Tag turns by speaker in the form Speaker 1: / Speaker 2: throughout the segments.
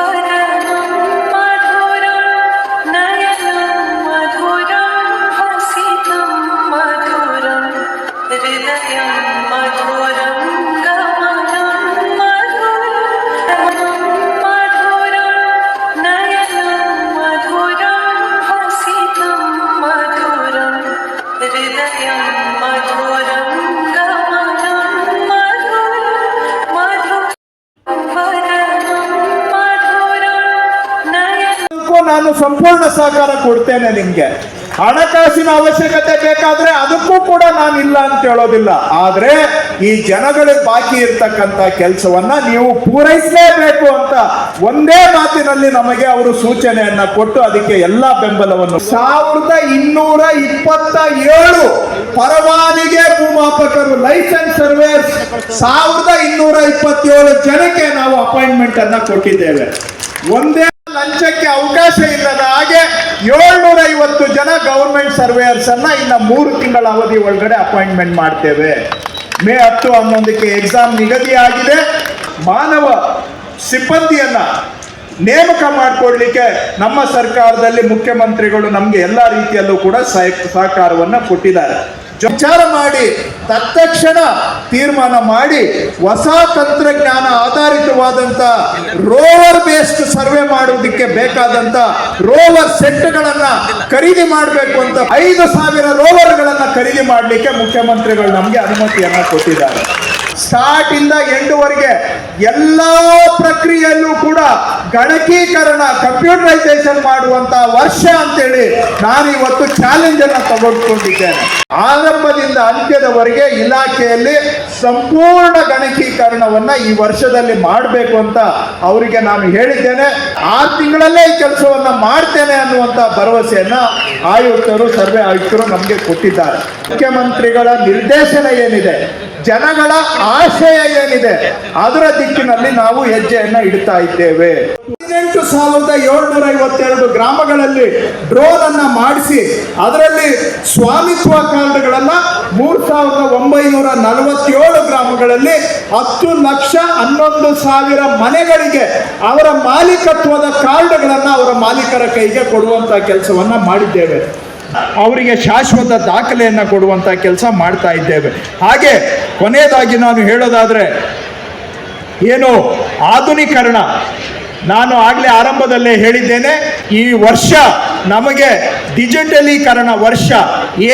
Speaker 1: আমার ನಾನು ಸಂಪೂರ್ಣ ಸಹಕಾರ ಕೊಡ್ತೇನೆ ನಿಮ್ಗೆ. ಹಣಕಾಸಿನ ಅವಶ್ಯಕತೆ ಬೇಕಾದ್ರೆ ಅದಕ್ಕೂ ಕೂಡ ನಾನು ಇಲ್ಲ ಅಂತ ಹೇಳೋದಿಲ್ಲ. ಆದ್ರೆ ಈ ಜನಗಳಿಗೆ ಬಾಕಿ ಇರ್ತಕ್ಕಂತ ಕೆಲಸವನ್ನ ನೀವು ಪೂರೈಸಲೇಬೇಕು ಅಂತ ಒಂದೇ ಮಾತಿನಲ್ಲಿ ನಮಗೆ ಅವರು ಸೂಚನೆಯನ್ನ ಕೊಟ್ಟು ಅದಕ್ಕೆ ಎಲ್ಲಾ ಬೆಂಬಲವನ್ನು ಸಾವಿರದ ಇನ್ನೂರ ಇಪ್ಪತ್ತ ಏಳು ಪರವಾನಿಗೆ ಭೂಮಾಪಕರು ಲೈಸೆನ್ಸ್ ಸರ್ವೇಸ್ ಸಾವಿರದ ಇನ್ನೂರ ಇಪ್ಪತ್ತೇಳು ಜನಕ್ಕೆ ನಾವು ಅಪಾಯಿಂಟ್ಮೆಂಟ್ ಅನ್ನ ಕೊಟ್ಟಿದ್ದೇವೆ. ಒಂದೇ ಲಂಚಕ್ಕೆ ಅವಕಾಶ ಇಲ್ಲದ ಹಾಗೆ ಏಳ್ನೂರ ಐವತ್ತು ಜನ ಗೌರ್ಮೆಂಟ್ ಸರ್ವೇಯರ್ಸ್ ಅನ್ನ ಇನ್ನ ಮೂರು ತಿಂಗಳ ಅವಧಿ ಒಳಗಡೆ ಅಪಾಯಿಂಟ್ಮೆಂಟ್ ಮಾಡ್ತೇವೆ. ಮೇ ಹತ್ತು ಹನ್ನೊಂದಕ್ಕೆ ಎಕ್ಸಾಮ್ ನಿಗದಿ ಆಗಿದೆ. ಮಾನವ ಸಿಬ್ಬಂದಿಯನ್ನ ನೇಮಕ ಮಾಡಿಕೊಡ್ಲಿಕ್ಕೆ ನಮ್ಮ ಸರ್ಕಾರದಲ್ಲಿ ಮುಖ್ಯಮಂತ್ರಿಗಳು ನಮಗೆ ಎಲ್ಲ ರೀತಿಯಲ್ಲೂ ಕೂಡ ಸಹ- ಸಹಕಾರವನ್ನ ಕೊಟ್ಟಿದ್ದಾರೆ. ವಿಚಾರ ಮಾಡಿ ತತ್ಕ್ಷಣ ತೀರ್ಮಾನ ಮಾಡಿ ಹೊಸ ತಂತ್ರಜ್ಞಾನ ಆಧಾರಿತವಾದಂಥ ರೋವರ್ ಬೇಸ್ಡ್ ಸರ್ವೆ ಮಾಡುವುದಕ್ಕೆ ಬೇಕಾದಂತ ರೋವರ್ ಸೆಟ್ಗಳನ್ನ ಖರೀದಿ ಮಾಡಬೇಕು ಅಂತ ಐದು ಸಾವಿರ ರೋವರ್ಗಳನ್ನು ಖರೀದಿ ಮಾಡಲಿಕ್ಕೆ ಮುಖ್ಯಮಂತ್ರಿಗಳು ನಮಗೆ ಅನುಮತಿಯನ್ನ ಕೊಟ್ಟಿದ್ದಾರೆ. ಸ್ಟಾರ್ಟ್ ಇಂದ ಎಂಡುವರೆಗೆ ಎಲ್ಲಾ ಪ್ರಕ್ರಿಯೆಯಲ್ಲೂ ಕೂಡ ಗಣಕೀಕರಣ ಕಂಪ್ಯೂಟರೈಸೇಷನ್ ಮಾಡುವಂತ ವರ್ಷ ಅಂತೇಳಿ ನಾನು ಇವತ್ತು ಚಾಲೆಂಜ್ ಅನ್ನ ತಗೊಂಡ್ಕೊಂಡಿದ್ದೇನೆ. ಆರಂಭದಿಂದ ಅಂತ್ಯದವರೆಗೆ ಇಲಾಖೆಯಲ್ಲಿ ಸಂಪೂರ್ಣ ಗಣಕೀಕರಣವನ್ನ ಈ ವರ್ಷದಲ್ಲಿ ಮಾಡಬೇಕು ಅಂತ ಅವರಿಗೆ ನಾನು ಹೇಳಿದ್ದೇನೆ. ಆರು ತಿಂಗಳಲ್ಲೇ ಈ ಕೆಲಸವನ್ನ ಮಾಡ್ತೇನೆ ಅನ್ನುವಂತ ಭರವಸೆಯನ್ನ ಆಯುಕ್ತರು, ಸರ್ವೆ ಆಯುಕ್ತರು ನಮಗೆ ಕೊಟ್ಟಿದ್ದಾರೆ. ಮುಖ್ಯಮಂತ್ರಿಗಳ ನಿರ್ದೇಶನ ಏನಿದೆ, ಜನಗಳ ಆಶಯ ಏನಿದೆ, ಅದರ ದಿಕ್ಕಿನಲ್ಲಿ ನಾವು ಹೆಜ್ಜೆಯನ್ನ ಇಡ್ತಾ ಇದ್ದೇವೆ. ಹದಿನೆಂಟು ಸಾವಿರದ ಏಳ್ನೂರ ಐವತ್ತೆರಡು ಗ್ರಾಮಗಳಲ್ಲಿ ಡ್ರೋನ್ ಅನ್ನ ಮಾಡಿಸಿ, ಅದರಲ್ಲಿ ಸ್ವಾಮಿತ್ವ ಕಾರ್ಡ್ಗಳನ್ನ ಮೂರ್ ಸಾವಿರದ ಒಂಬೈನೂರ ನಲವತ್ತೇಳು ಗ್ರಾಮಗಳಲ್ಲಿ ಹತ್ತು ಲಕ್ಷ ಹನ್ನೊಂದು ಸಾವಿರ ಮನೆಗಳಿಗೆ ಅವರ ಮಾಲೀಕತ್ವದ ಕಾರ್ಡ್ಗಳನ್ನ ಅವರ ಮಾಲೀಕರ ಕೈಗೆ ಕೊಡುವಂತ ಕೆಲಸವನ್ನ ಮಾಡಿದ್ದೇವೆ. ಅವರಿಗೆ ಶಾಶ್ವತ ದಾಖಲೆಯನ್ನು ಕೊಡುವಂತ ಕೆಲಸ ಮಾಡ್ತಾ ಇದ್ದೇವೆ. ಹಾಗೆ ಕೊನೆಯದಾಗಿ ನಾನು ಹೇಳೋದಾದ್ರೆ, ಏನು ಆಧುನೀಕರಣ ನಾನು ಆಗಲೇ ಆರಂಭದಲ್ಲೇ ಹೇಳಿದ್ದೇನೆ ಈ ವರ್ಷ ನಮಗೆ ಡಿಜಿಟಲೀಕರಣ ವರ್ಷ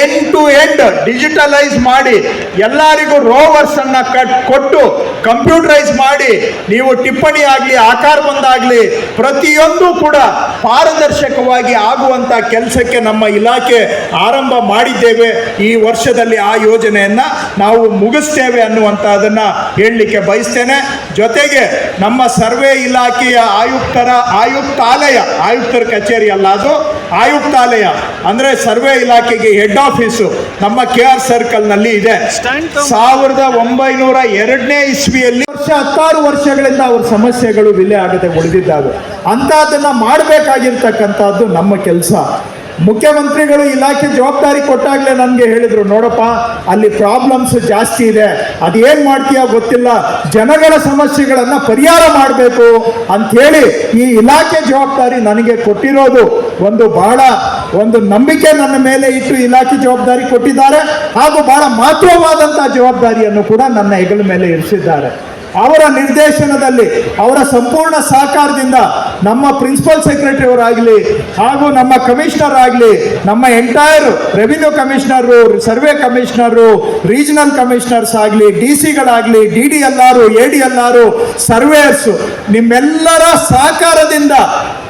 Speaker 1: ಎಂಡ್ ಟು ಎಂಡ್ ಡಿಜಿಟಲೈಸ್ ಮಾಡಿ ಎಲ್ಲರಿಗೂ ರೋವರ್ಸ್ ಅನ್ನ ಕಟ್, ಕೊಟ್ಟು ಕಂಪ್ಯೂಟರೈಸ್ ಮಾಡಿ ನೀವು ಟಿಪ್ಪಣಿ ಆಗಲಿ, ಆಕಾರ ಬಂದಾಗಲಿ ಪ್ರತಿಯೊಂದು ಕೂಡ ಪಾರದರ್ಶಕವಾಗಿ ಆಗುವಂತ ಕೆಲಸಕ್ಕೆ ನಮ್ಮ ಇಲಾಖೆ ಆರಂಭ ಮಾಡಿದ್ದೇವೆ. ಈ ವರ್ಷದಲ್ಲಿ ಆ ಯೋಜನೆಯನ್ನ ನಾವು ಮುಗಿಸ್ತೇವೆ ಅನ್ನುವಂಥದ್ದನ್ನು ಹೇಳಲಿಕ್ಕೆ ಬಯಸ್ತೇನೆ. ಜೊತೆಗೆ ನಮ್ಮ ಸರ್ವೆ ಇಲಾಖೆಯ ಆಯುಕ್ತರ, ಆಯುಕ್ತಾಲಯ, ಆಯುಕ್ತರ ಕಚೇರಿ ಅಲ್ಲ ಅದು ಆಯುಕ್ತಾಲಯ ಅಂದ್ರೆ ಸರ್ವೆ ಇಲಾಖೆಗೆ ಹೆಡ್ ಆಫೀಸು ನಮ್ಮ ಕೆ ಆರ್ ಸರ್ಕಲ್ನಲ್ಲಿ ಇದೆ. ಸಾವಿರದ ಒಂಬೈನೂರ ಎರಡನೇ ಇಸ್ವಿಯಲ್ಲಿ ವರ್ಷ ಹತ್ತಾರು ವರ್ಷಗಳಿಂದ ಅವ್ರ ಸಮಸ್ಯೆಗಳು ವಿಲೆ ಆಗದೆ ಉಳಿದಿದ್ದಾವೆ. ಅಂತದನ್ನ ಮಾಡಬೇಕಾಗಿರ್ತಕ್ಕಂಥದ್ದು ನಮ್ಮ ಕೆಲಸ. ಮುಖ್ಯಮಂತ್ರಿಗಳು ಇಲಾಖೆ ಜವಾಬ್ದಾರಿ ಕೊಟ್ಟಾಗಲೇ ನನಗೆ ಹೇಳಿದ್ರು ನೋಡಪ್ಪ ಅಲ್ಲಿ ಪ್ರಾಬ್ಲಮ್ಸ್ ಜಾಸ್ತಿ ಇದೆ. ಅದೇನು ಮಾಡ್ತೀಯ ಗೊತ್ತಿಲ್ಲ. ಜನಗಳ ಸಮಸ್ಯೆಗಳನ್ನು ಪರಿಹಾರ ಮಾಡಬೇಕು ಅಂಥೇಳಿ ಈ ಇಲಾಖೆ ಜವಾಬ್ದಾರಿ ನನಗೆ ಕೊಟ್ಟಿರೋದು. ಒಂದು ಬಹಳ ಒಂದು ನಂಬಿಕೆ ನನ್ನ ಮೇಲೆ ಇಟ್ಟು ಇಲಾಖೆ ಜವಾಬ್ದಾರಿ ಕೊಟ್ಟಿದ್ದಾರೆ ಹಾಗೂ ಬಹಳ ಮಹತ್ವವಾದಂತಹ ಜವಾಬ್ದಾರಿಯನ್ನು ಕೂಡ ನನ್ನ ಹೆಗಲ ಮೇಲೆ ಇರಿಸಿದ್ದಾರೆ. ಅವರ ನಿರ್ದೇಶನದಲ್ಲಿ, ಅವರ ಸಂಪೂರ್ಣ ಸಹಕಾರದಿಂದ ನಮ್ಮ ಪ್ರಿನ್ಸಿಪಲ್ ಸೆಕ್ರೆಟರಿ ಅವರಾಗಲಿ ಹಾಗೂ ನಮ್ಮ ಕಮಿಷನರ್ ಆಗಲಿ, ನಮ್ಮ entire revenue commissioner, survey commissioner, regional commissioners ಆಗಲಿ, D ಸಿಗಳಾಗಲಿ, D D L R, A D L R surveyors ನಿಮ್ಮೆಲ್ಲರ ಸಹಕಾರದಿಂದ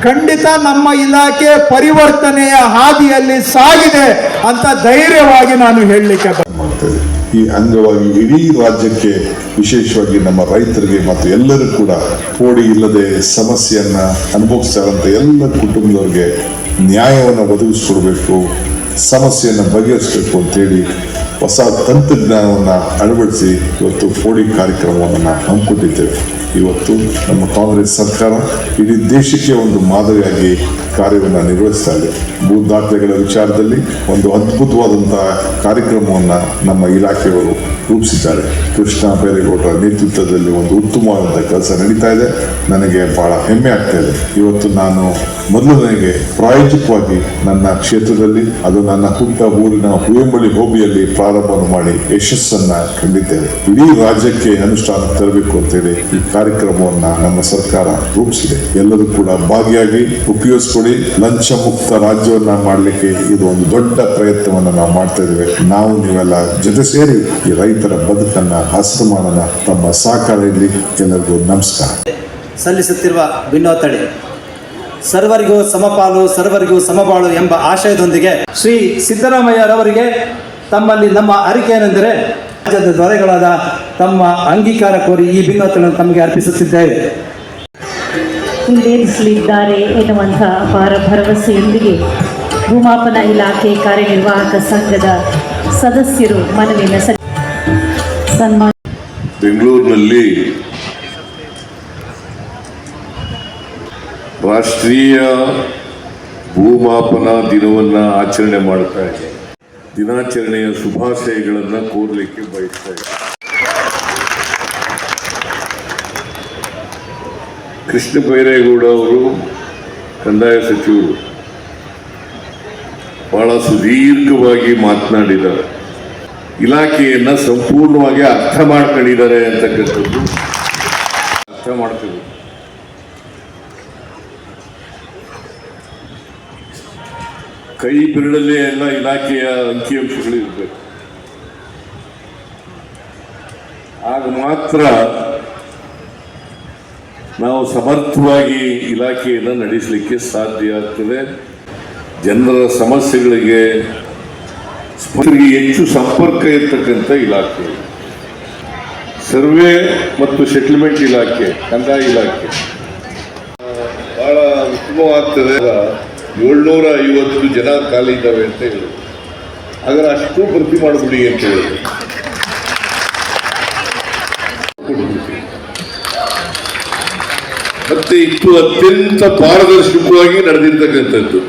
Speaker 1: ಖಂಡಿತ ನಮ್ಮ ಇಲಾಖೆ ಪರಿವರ್ತನೆಯ ಹಾದಿಯಲ್ಲಿ ಸಾಗಿದೆ ಅಂತ ಧೈರ್ಯವಾಗಿ ನಾನು ಹೇಳಲಿಕ್ಕೆ
Speaker 2: ಈ ಅಂಗವಾಗಿ ಇಡೀ ರಾಜ್ಯಕ್ಕೆ ವಿಶೇಷವಾಗಿ ನಮ್ಮ ರೈತರಿಗೆ ಮತ್ತು ಎಲ್ಲರೂ ಕೂಡ ಕೋಡಿ ಇಲ್ಲದೆ ಸಮಸ್ಯೆಯನ್ನ ಅನುಭವಿಸ್ತಾ ಅಂತ ಎಲ್ಲ ಕುಟುಂಬದವರಿಗೆ ನ್ಯಾಯವನ್ನು ಒದಗಿಸ್ಕೊಡ್ಬೇಕು, ಸಮಸ್ಯೆಯನ್ನು ಬಗೆಹರಿಸಬೇಕು ಅಂತೇಳಿ ಹೊಸ ತಂತ್ರಜ್ಞಾನವನ್ನು ಅಳವಡಿಸಿ ಇವತ್ತು ಫೋಡಿ ಕಾರ್ಯಕ್ರಮವನ್ನು ಹಮ್ಮಿಕೊಂಡಿದ್ದೇವೆ. ಇವತ್ತು ನಮ್ಮ ಕಾಂಗ್ರೆಸ್ ಸರ್ಕಾರ ಇಡೀ ದೇಶಕ್ಕೆ ಒಂದು ಮಾದರಿಯಾಗಿ ಕಾರ್ಯವನ್ನು ನಿರ್ವಹಿಸ್ತಾ ಇದೆ. ಭೂ ದಾಖಲೆಗಳ ವಿಚಾರದಲ್ಲಿ ಒಂದು ಅದ್ಭುತವಾದಂತಹ ಕಾರ್ಯಕ್ರಮವನ್ನು ನಮ್ಮ ಇಲಾಖೆಯವರು ರೂಪಿಸಿದ್ದಾರೆ. ಕೃಷ್ಣ ಬೈರೇಗೌಡರ ನೇತೃತ್ವದಲ್ಲಿ ಒಂದು ಉತ್ತಮವಾದಂಥ ಕೆಲಸ ನಡೀತಾ ಇದೆ. ನನಗೆ ಬಹಳ ಹೆಮ್ಮೆ ಆಗ್ತಾ ಇದೆ. ಇವತ್ತು ನಾನು ಮೊದಲನೆಗೆ ಪ್ರಾಯೋಜಕವಾಗಿ ನನ್ನ ಕ್ಷೇತ್ರದಲ್ಲಿ, ಅದು ನನ್ನ ಪುಟ್ಟ ಊರಿನ ಹೋಬಿಯಲ್ಲಿ ಹೋಬಳಿಯಲ್ಲಿ ಪ್ರಾರಂಭವನ್ನು ಮಾಡಿ ಯಶಸ್ಸನ್ನ ಕಂಡಿದ್ದೇವೆ. ಇಡೀ ರಾಜ್ಯಕ್ಕೆ ಅನುಷ್ಠಾನ ತರಬೇಕು ಅಂತೇಳಿ ಈ ಕಾರ್ಯಕ್ರಮವನ್ನ ನಮ್ಮ ಸರ್ಕಾರ ರೂಪಿಸಿದೆ. ಎಲ್ಲರೂ ಕೂಡ ಭಾಗಿಯಾಗಿ ಉಪಯೋಗಿಸ್ಕೊಳ್ಳಿ. ಲಂಚ ಮುಕ್ತ ರಾಜ್ಯವನ್ನ ಮಾಡಲಿಕ್ಕೆ ಇದು ಒಂದು ದೊಡ್ಡ ಪ್ರಯತ್ನವನ್ನ ನಾವು ಮಾಡ್ತಾ ಇದ್ದೇವೆ. ನಾವು ನೀವೆಲ್ಲ ಜೊತೆ ಸೇರಿ ಈ ರೈತರ ಬದುಕನ್ನ ಹಸಿರು ಮಾಡೋಣ ತಮ್ಮ ಸಹಕಾರ ಇರಲಿ ಎಲ್ಲರಿಗೂ ನಮಸ್ಕಾರ.
Speaker 3: ಸಲ್ಲಿಸುತ್ತಿರುವ ವಿನೋತಳಿ ಸರ್ವರಿಗೂ ಸಮಪಾಲು, ಸರ್ವರಿಗೂ ಸಮಬಾಳು ಎಂಬ ಆಶಯದೊಂದಿಗೆ ಶ್ರೀ ಸಿದ್ದರಾಮಯ್ಯರವರಿಗೆ ತಮ್ಮಲ್ಲಿ ನಮ್ಮ ಅರಿಕೆ ಏನೆಂದರೆ ರಾಜ್ಯದ ದೊರೆಗಳಾದ ತಮ್ಮ ಅಂಗೀಕಾರ ಕೋರಿ ಈ ಭಿನ್ನೋತ್ತರವನ್ನು ತಮಗೆ ಅರ್ಪಿಸುತ್ತಿದ್ದೇವೆ.
Speaker 4: ಈಡೇರಿಸಲಿದ್ದಾರೆ ಎನ್ನುವಂಥ ಅಪಾರ ಭರವಸೆಯೊಂದಿಗೆ ಭೂಮಾಪನ ಇಲಾಖೆ ಕಾರ್ಯನಿರ್ವಾಹಕ ಸಂಘದ ಸದಸ್ಯರು ಮನವಿ ಸನ್ಮಾನ
Speaker 5: ಬೆಂಗಳೂರಿನಲ್ಲಿ ರಾಷ್ಟ್ರೀಯ ಭೂಮಾಪನ ದಿನವನ್ನು ಆಚರಣೆ ಮಾಡ್ತಾ ಇದೆ ದಿನಾಚರಣೆಯ ಶುಭಾಶಯಗಳನ್ನು ಕೋರಲಿಕ್ಕೆ ಬಯಸ್ತಾ ಕೃಷ್ಣ ಬೈರೇಗೌಡ ಅವರು, ಕಂದಾಯ ಸಚಿವರು, ಬಹಳ ಸುದೀರ್ಘವಾಗಿ ಮಾತನಾಡಿದ್ದಾರೆ. ಇಲಾಖೆಯನ್ನು ಸಂಪೂರ್ಣವಾಗಿ ಅರ್ಥ ಮಾಡ್ಕೊಂಡಿದ್ದಾರೆ ಅಂತಕ್ಕಂಥದ್ದು. ಅರ್ಥ ಮಾಡ್ತೀವಿ. ಕೈ ಬಿರಡಲ್ಲೇ ಎಲ್ಲ ಇಲಾಖೆಯ ಅಂಕಿಅಂಶಗಳು ಇರಬೇಕು ಆಗ ಮಾತ್ರ ನಾವು ಸಮರ್ಥವಾಗಿ ಇಲಾಖೆಯನ್ನು ನಡೆಸಲಿಕ್ಕೆ ಸಾಧ್ಯ ಆಗ್ತದೆ. ಜನರ ಸಮಸ್ಯೆಗಳಿಗೆ ಹೆಚ್ಚು ಸಂಪರ್ಕ ಇರ್ತಕ್ಕಂಥ ಇಲಾಖೆ. ಸರ್ವೆ ಮತ್ತು ಸೆಟಲ್ಮೆಂಟ್ ಇಲಾಖೆ, ಕಂದಾಯ ಇಲಾಖೆ. ಬಹಳ ಉತ್ತಮವಾಗ್ತದೆ. ಏಳ್ನೂರ ಐವತ್ತು ಜನ ಖಾಲಿ ಇದ್ದಾವೆ ಅಂತ ಹೇಳಿದ್ರು ಹಾಗಾದ್ರೆ ಅಷ್ಟು ಭರ್ತಿ ಮಾಡಿಬಿಡಿ ಅಂತ ಹೇಳಿದ್ರು. ಮತ್ತೆ ಇಷ್ಟು ಅತ್ಯಂತ ಪಾರದರ್ಶಕವಾಗಿ ನಡೆದಿರ್ತಕ್ಕಂಥದ್ದು